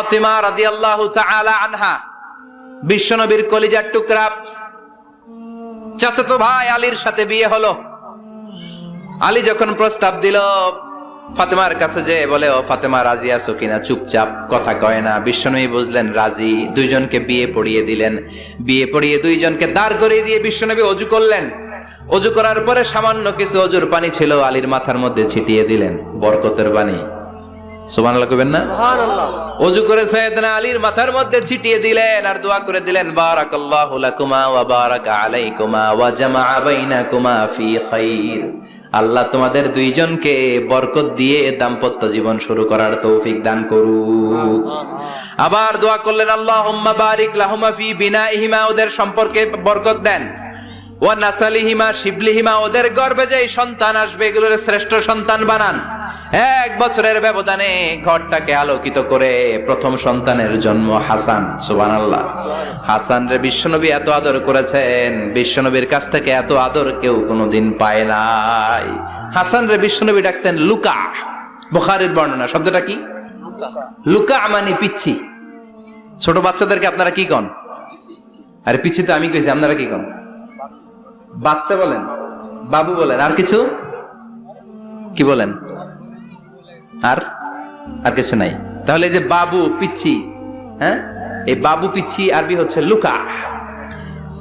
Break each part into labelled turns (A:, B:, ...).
A: ফাতিমা রাদিয়াল্লাহু তাআলা আনহা, বিশ্বনবীর কলিজার টুকরা। চাচাতো ভাই আলীর সাথে বিয়ে হলো। আলী যখন প্রস্তাব দিল, ফাতেমার কাছে যে বলে, ও ফাতেমা, রাজি আছো কিনা? চুপচাপ, কথা কয় না। বিশ্বনবী বুঝলেন, রাজি। দুইজনকে বিয়ে পড়িয়ে দিলেন। বিয়ে পড়িয়ে দুইজনকে দাঁড় করিয়ে দিয়ে বিশ্বনবী অজু করলেন। অজু করার পরে সামান্য কিছু অজুর পানি ছিল, আলীর মাথার মধ্যে ছিটিয়ে দিলেন। বরকতের পানি সুবহানাল্লাহ কইবেন না? অজু করে সাইয়েদনা আলীর মাথার মধ্যে ছিটিয়ে দিলেন আর দোয়া করে দিলেন বারাকাল্লাহু লাকুমা ওয়া বারাকা আলাইকুমা ওয়া জামাআ বাইনাকুমা ফি খাইর। আল্লাহ তোমাদের দুইজনকে বরকত দিয়ে দাম্পত্য জীবন শুরু করার তৌফিক দান করুক। আবার দোয়া করলেন আল্লাহুম্মা বারিক লাহুমা ফি বিনাইহিমা ওদের সম্পর্কে বরকত দেন। ওয়া নাসালিহিমা শিবলিহিমা ওদের গর্বে যে সন্তান আসবে এগুলোর শ্রেষ্ঠ সন্তান বানান। এক বছরের ব্যবধানে ঘরটাকে আলোকিত করে প্রথম সন্তানের জন্ম হাসান সুবান আল্লাহ হাসান রে বিশ্বনবী এত আদর করেছেন, বিশ্বনবীর কাছ থেকে এত আদর কেউ কোনোদিন পায় নাই। হাসান রে বিশ্বনবী ডাকতেন লুকা। বুখারীর বর্ণনা, শব্দটা কি? লুকা মানে পিচ্ছি। ছোট বাচ্চাদেরকে আপনারা কি কন? আরে পিচ্ছি তো আমি কইছি, আপনারা কি কন? বাচ্চা বলেন, বাবু বলেন, আর কিছু? কি বলেন? আর আর কিছু নাই। তাহলে যে বাবু, পিচ্ছি হ্যাঁ? এই বাবু, পিচ্ছি, আরবি হচ্ছে লুকা।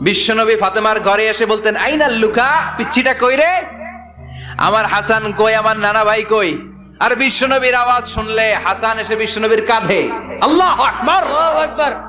A: বিশ্বনবী ফাতেমার ঘরে এসে বলতেন, আইনা লুকা, পিচ্ছিটা কই রে? আমার হাসান কই, আমার নানা ভাই কই? আর বিশ্বনবীর আওয়াজ শুনলে হাসান এসে বিশ্বনবীর কাঁধে। আল্লাহ আকবার! আকবার!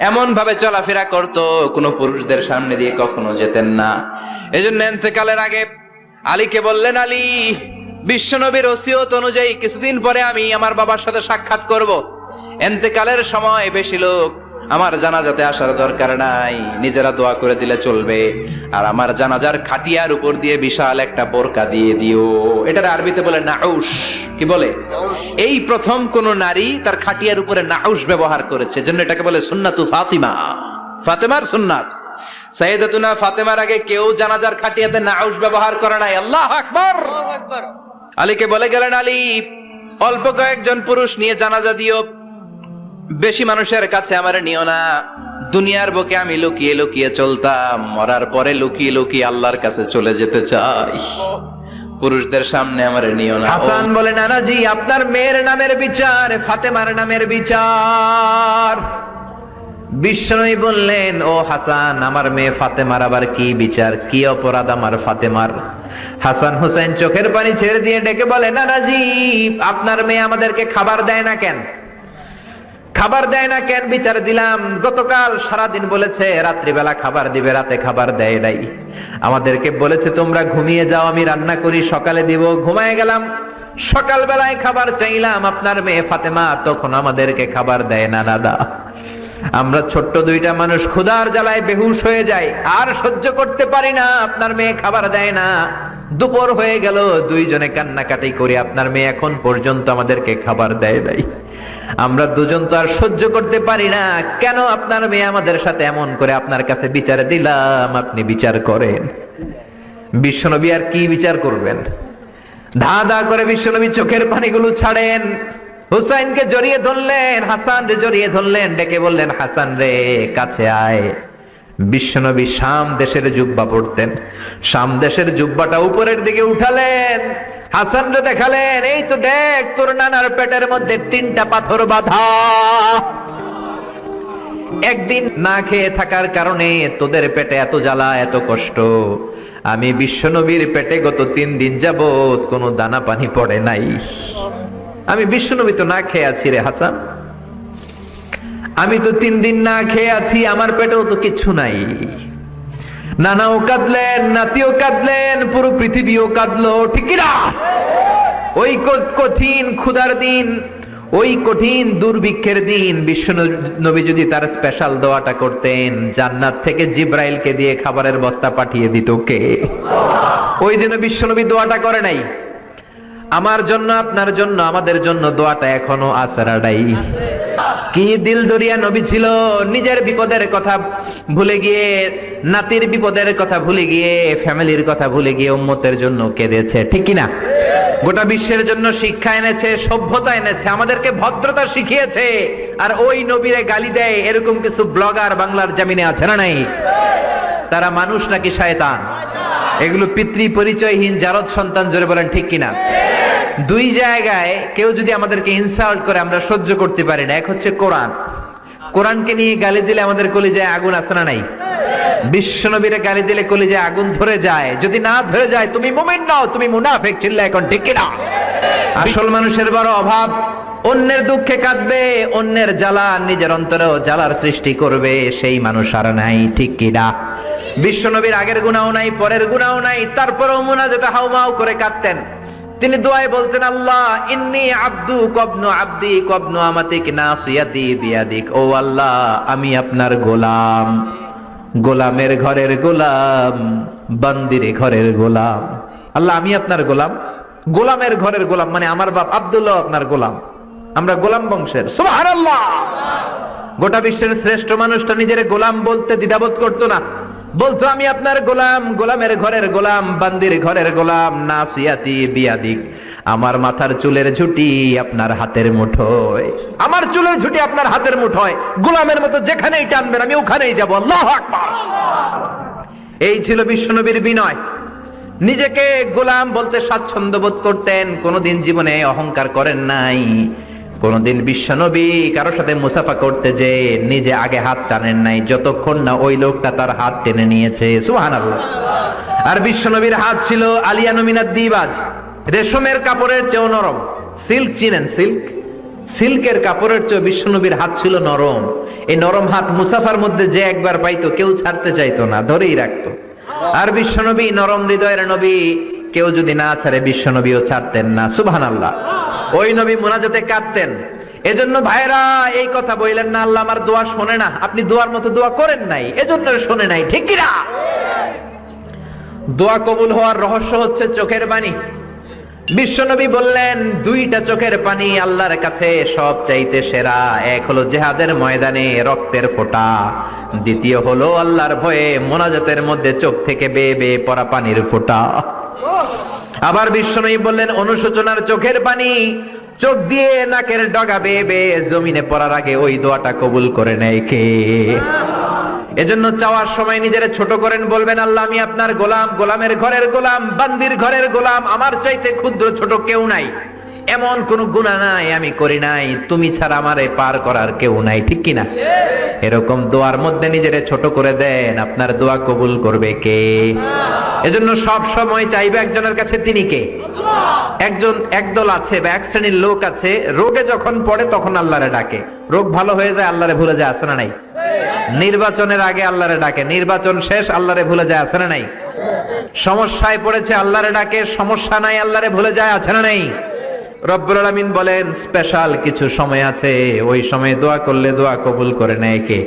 A: এমন ভাবে চলাফেরা করতো, কোনো পুরুষদের সামনে দিয়ে কখনো যেতেন না। এজন্য এতেকালের আগে আলীকে বললেন, আলী, বিশ্বনবীর ওসিয়ত অনুযায়ী কিছুদিন পরে আমি আমার বাবার সাথে সাক্ষাৎ করব। এতেকালের সময় বেশি লোক আমার জানাজাতে আসার দরকার নাই। নিজেরা দোয়া করে দিলে চলবে। আর আমার জানাজার খাটিয়ার উপর দিয়ে বিশাল একটা বোরকা দিয়ে দিও। এটার আরবিতে বলে নাউস কি বলে? এই প্রথম কোন নারী তার খাটিয়ার উপরে নাউস ব্যবহার করেছে। জন্য এটাকে বলে সুন্নাতু ফাতিমা। ফাতেমার সুন্নাত। সাইয়েদাতুনা ফাতেমার আগে কেউ জানাজার খাটিয়াতে নাউস ব্যবহার করে নাই। আল্লাহ আকবার। আলীকে বলে গেলেন আলী অল্প কয়েকজন পুরুষ নিয়ে জানাজা দিও। বেশি মানুষের কাছে আমার নিও না। দুনিয়ার বুকে আমি লুকিয়ে লুকিয়ে চলতাম। মরার পরে লুকিয়ে লুকিয়ে আল্লাহর কাছে চলে যেতে চাই। পুরুষদের সামনে আমার নিও না
B: হাসান বলে, নানাজি, আপনার মেয়ের নামের বিচার, ফাতেমার নামের বিচার। বিশ্বনবী বললেন, ও হাসান, আমার মেয়ে ফাতেমার আবার কি বিচার? কি অপরাধ আমার ফাতেমার? হাসান হোসেন চোখের পানি ছেড়ে দিয়ে ডেকে বলে, নানাজি, আপনার মেয়ে আমাদেরকে খাবার দেয় না কেন? খাবার দেয় না কেন বিচার দিলাম? গতকাল সারাদিন বলেছে, রাত্রিবেলা খাবার দিবে, রাতে খাবার দেয় নাই। আমাদেরকে বলেছে, তোমরা ঘুমিয়ে যাও, আমি রান্না করি, সকালে দিব। ঘুমায় গেলাম। সকাল বেলায় খাবার চাইলাম। আপনার মেয়ে ফাতেমা তখন আমাদেরকে খাবার দেয় না, দাদা। আমরা ছোট্ট দুইটা মানুষ, ক্ষুধার জ্বালায় বেহুশ হয়ে যায় আর সহ্য করতে পারি না। আপনার মেয়ে খাবার দেয় না। দুপুর হয়ে গেল, দুইজনে কান্নাকাটি করে আপনার মেয়ে এখন পর্যন্ত আমাদেরকে খাবার দেয় নাই। আমরা দুজন তো আর সহ্য করতে পারি না, কেন আপনার মেয়ে আমাদের সাথে এমন করে আপনার কাছে বিচার দিলাম? আপনি বিচার করেন। বিশ্বনবী আর কি বিচার করবেন? ধা ধা করে বিশ্বনবী চোখের পানিগুলো ছাড়েন, হুসাইনকে জড়িয়ে ধরলেন হাসান রে জড়িয়ে ধরলেন, ডেকে বললেন, হাসান রে, কাছে আয়। বিশ্বনবী শাম দেশের জুব্বা পড়তেন। শাম দেশের জুব্বাটা উপরের দিকে উঠালেন, হাসান রে দেখালেন, এই তো দেখ, তোর নানার পেটের মধ্যে তিনটা পাথর বাঁধা। একদিন না খেয়ে থাকার কারণে তোদের পেটে এত জ্বালা, এত কষ্ট। আমি বিশ্বনবীর পেটে গত তিন দিন যাবত কোনো দানা পানি পড়ে নাই। আমি বিশ্বনবী তো না খেয়ে আছি রে হাসান। আমি তো তিন দিন না খেয়ে আছি, আমার পেটেও তো কিছু নাই। নানাও কাঁদলেন, নাতিও কাঁদলেন, পুরো পৃথিবীও কাঁদলো, ঠিক ওই কঠিন ক্ষুধার দিন, ওই কঠিন দুর্ভিক্ষের দিন, বিশ্ব নবী যদি তার স্পেশাল দোয়াটা করতেন, জান্নাত থেকে জিব্রাইলকে দিয়ে খাবারের বস্তা পাঠিয়ে দিত কে? ওই দিনে বিশ্বনবী দোয়াটা করে নাই। আমার জন্য, আপনার জন্য, আমাদের জন্য দোয়াটা এখনও আসারাডাই কি দিল দরিয়া নবী ছিল? নিজের বিপদের কথা ভুলে গিয়ে, নাতির বিপদের কথা ভুলে গিয়ে, ফ্যামিলির কথা ভুলে গিয়ে উম্মতের জন্য কেঁদেছে, ঠিক কি না গোটা বিশ্বের জন্য শিক্ষা এনেছে, সভ্যতা এনেছে, আমাদেরকে ভদ্রতা শিখিয়েছে, আর ওই নবীরে গালি দেয়, এরকম কিছু ব্লগার বাংলার জামিনে আছে না নাই? তারা মানুষ নাকি শয়তান? এগুলো পিতৃ পরিচয়হীন জারদ সন্তান, জোরে বলেন, ঠিক কিনা? দুই জায়গায় কেউ যদি আমাদেরকে ইনসাল্ট করে, আমরা সহ্য করতে পারি না। এক হচ্ছে কোরআন। কোরআনকে নিয়ে গালি দিলে আমাদের কলিজায় আগুন আসে না নাই? বিশ্বনবীরে গালি দিলে কলিজায় আগুন ধরে যায়। যদি না ধরে যায়, তুমি মুমিন নাও, তুমি মুনাফেক চিল্লা এখন ঠিক কিনা? আসল মানুষের বড় অভাব, অন্যের দুঃখে কাঁদবে, অন্যের জ্বালা নিজের অন্তরেও জ্বালার সৃষ্টি করবে, সেই মানুষ আর নাই, ঠিক কিনা? বিশ্বনবীর আগের গুণাও নাই, পরের গুণাও নাই, তারপরেও মুনাজাতে হাউমাউ করে কাঁদতেন। তিনি দোয়ায় বলতেন আল্লাহ, ইন্নি আব্দু কবনু আব্দি, কবনু আমাতিক নাসিয়াতি বিয়াদিক। ও আল্লাহ, আমি আপনার গোলাম। গোলামের ঘরের গোলাম, বান্দিরে ঘরের গোলাম। আল্লাহ, আমি আপনার গোলাম। গোলামের ঘরের গোলাম মানে আমার বাপ আব্দুল্লাহ আপনার গোলাম। আমরা গোলাম বংশের। সুবহানাল্লাহ! গোটা বিশ্বের শ্রেষ্ঠ মানুষটা নিজের গোলাম বলতে দ্বিধাবোধ করতো না। বলতো, আমি আপনার গোলাম, গোলামের ঘরের গোলাম, বান্দির ঘরের গোলাম, নাসিয়াতি বিয়াদিক। আমার মাথার চুলের ঝুটি আপনার হাতের মুঠোয়। আমার চুলের ঝুটি আপনার হাতের মুঠোয়। গোলামের মতো যেখানেই টানবেন, আমি ওখানেই যাব। আল্লাহ আকবার। এই ছিল বিশ্বনবীর বিনয়। নিজেকে গোলাম বলতে স্বাচ্ছন্দ্য বোধ করতেন, কোনোদিন জীবনে অহংকার করেন নাই। কোনোদিন বিশ্বনবী কারোর সাথে মুসাফা করতে যে নিজে আগে হাত টানেন নাই, যতক্ষণ না ওই লোকটা তার হাত টেনে নিয়েছে। সুহান আর বিশ্বনবীর হাত ছিল আলিয়া নমিনার দিবাজ। রেশমের কাপড়ের চেয়েও নরম। সিল্ক চিনেন, সিল্ক? সিল্কের কাপড়ের চেয়ে বিশ্বনবীর হাত ছিল নরম। এই নরম হাত মুসাফার মধ্যে যে একবার পাইতো, কেউ ছাড়তে চাইতো না, ধরেই রাখতো। আর বিশ্বনবী, নরম হৃদয়ের নবী, কেউ যদি না ছাড়ে, বিশ্বনবীও ছাড়তেন না। সুবহান আল্লাহ ওই নবী মোনাজাতে কাঁদতেন। এজন্য ভাইরা এই কথা বললেন না, আল্লাহ আমার দোয়া শোনে না। আপনি দোয়ার মতো দোয়া করেন নাই, এজন্য শোনে নাই, ঠিক কিনা দোয়া কবুল হওয়ার রহস্য হচ্ছে চোখের বাণী বিশ্বনবী বললেন, দুইটা চোখের পানি আল্লাহর কাছে সব চাইতে সেরা। এক হলো জেহাদের ময়দানে রক্তের ফোঁটা। দ্বিতীয় হলো আল্লাহর ভয়ে মোনাজাতের মধ্যে চোখ থেকে বেয়ে বেয়ে পড়া পানির ফোঁটা। আবার বিশ্বনবী বললেন, অনুশোচনার চোখের পানি, চোখ দিয়ে নাকের ডগা বেয়ে বেয়ে জমিনে পড়ার আগে ওই দোয়াটা কবুল করে নেয় কে? এজন্য চাওয়ার সময় নিজের ছোট করেন, বলবেন, আল্লাহ, আমি আপনার গোলাম, গোলামের ঘরের গোলাম, বান্দির ঘরের গোলাম, আমার চাইতে ক্ষুদ্র ছোট কেউ নাই। এমন কোন গুণা নাই, আমি করি নাই। তুমি ছাড়া আমারে পার করার কেউ নাই, ঠিক কিনা? এরকম দোয়ার মধ্যে নিজেরে ছোট করে দেন, আপনার দোয়া কবুল করবে কে? এজন্য সব সময় চাইবে একজনের কাছে তিনি কে? একজন একদল আছে বা এক শ্রেণির লোক আছে, রোগে যখন পড়ে তখন আল্লাহরে ডাকে। রোগ ভালো হয়ে যায় আল্লাহরে ভুলে যায় আসে না নাই? নির্বাচনের আগে আল্লাহরে ডাকে, নির্বাচন শেষ আল্লাহরে ভুলে যায়, আছে না নাই? সমস্যায় পড়েছে আল্লাহরে ডাকে, সমস্যা নাই আল্লাহরে ভুলে যায়, আছে না নাই? রব্বুল আলামিন বলেন, স্পেশাল কিছু সময় আছে, ওই সময় দোয়া করলে দোয়া কবুল করে নেয় কে?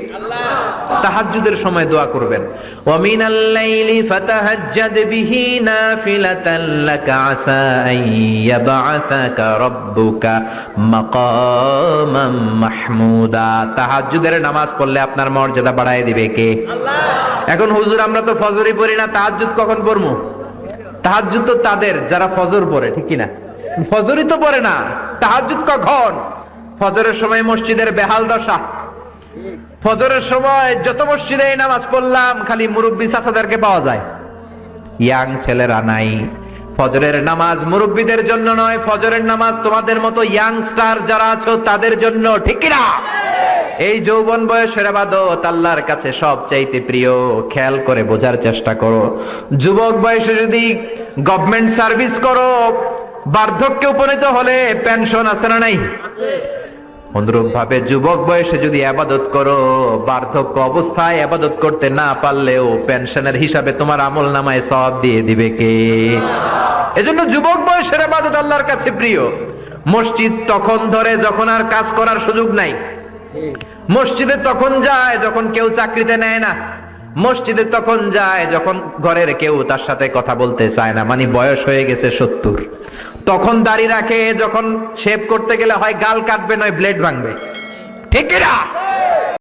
B: তাহাজ্জুদের সময় দোয়া করবেন। ওয়া মিনাল লাইলি ফাতাহাজ্জাদ বিহি নাফিলাতান লাকা আসা আন ইয়াবআসাকা রাব্বুকা মাকামাম মাহমুদা। তাহাজ্জুদের নামাজ পড়লে আপনার মর্যাদা বাড়ায় দিবে কে? এখন হুজুর আমরা তো ফজরই পড়ি না তাহাজ্জুদ কখন পড়মু? তাহাজ্জুদ তো তাদের যারা ফজর পড়ে ঠিক কি না ফজরই তো পড়ে না তাহাজ্জুদ কখন? ফজরের সময় মসজিদের বেহাল দশা। ফজরের সময় যত মসজিদে নামাজ পড়লাম, খালি মুরব্বী চাচাদেরকে পাওয়া যায়। ইয়াং ছেলেরা নাই। ফজরের নামাজ মুরব্বীদের জন্য নয়, ফজরের নামাজ তোমাদের মতো ইয়াংস্টার যারা আছো, তাদের জন্য, ঠিক কিনা? এই যৌবন বয়সের আবাদত আল্লাহর কাছে সব চাইতে প্রিয়। খেয়াল করে বোঝার চেষ্টা করো। যুবক বয়সে যদি গভর্নমেন্ট সার্ভিস করো, বার্ধক্যে উপনীত হলে পেনশন আছে না নাই? অনুরূপ ভাবে যুবক বয়সে যদি আবাদত করো, বার্ধক্য অবস্থায় আবাদত করতে না পারলেও পেনশনের হিসাবে তোমার আমল নামায় সব দিয়ে দিবে কে? এজন্য যুবক বয়সের আবাদত আল্লাহর কাছে প্রিয়। মসজিদ তখন ধরে যখন আর কাজ করার সুযোগ নাই। মসজিদে তখন যায় যখন কেউ চাকরিতে নেয় না। মসজিদে তখন যায় যখন ঘরের কেউ তার সাথে কথা বলতে চায় না মানে বয়স হয়ে গেছে সত্তর। তখন দাড়ি রাখে, যখন শেভ করতে গেলে হয় গাল কাটবে, নয় ব্লেড ভাঙবে। ঠিক না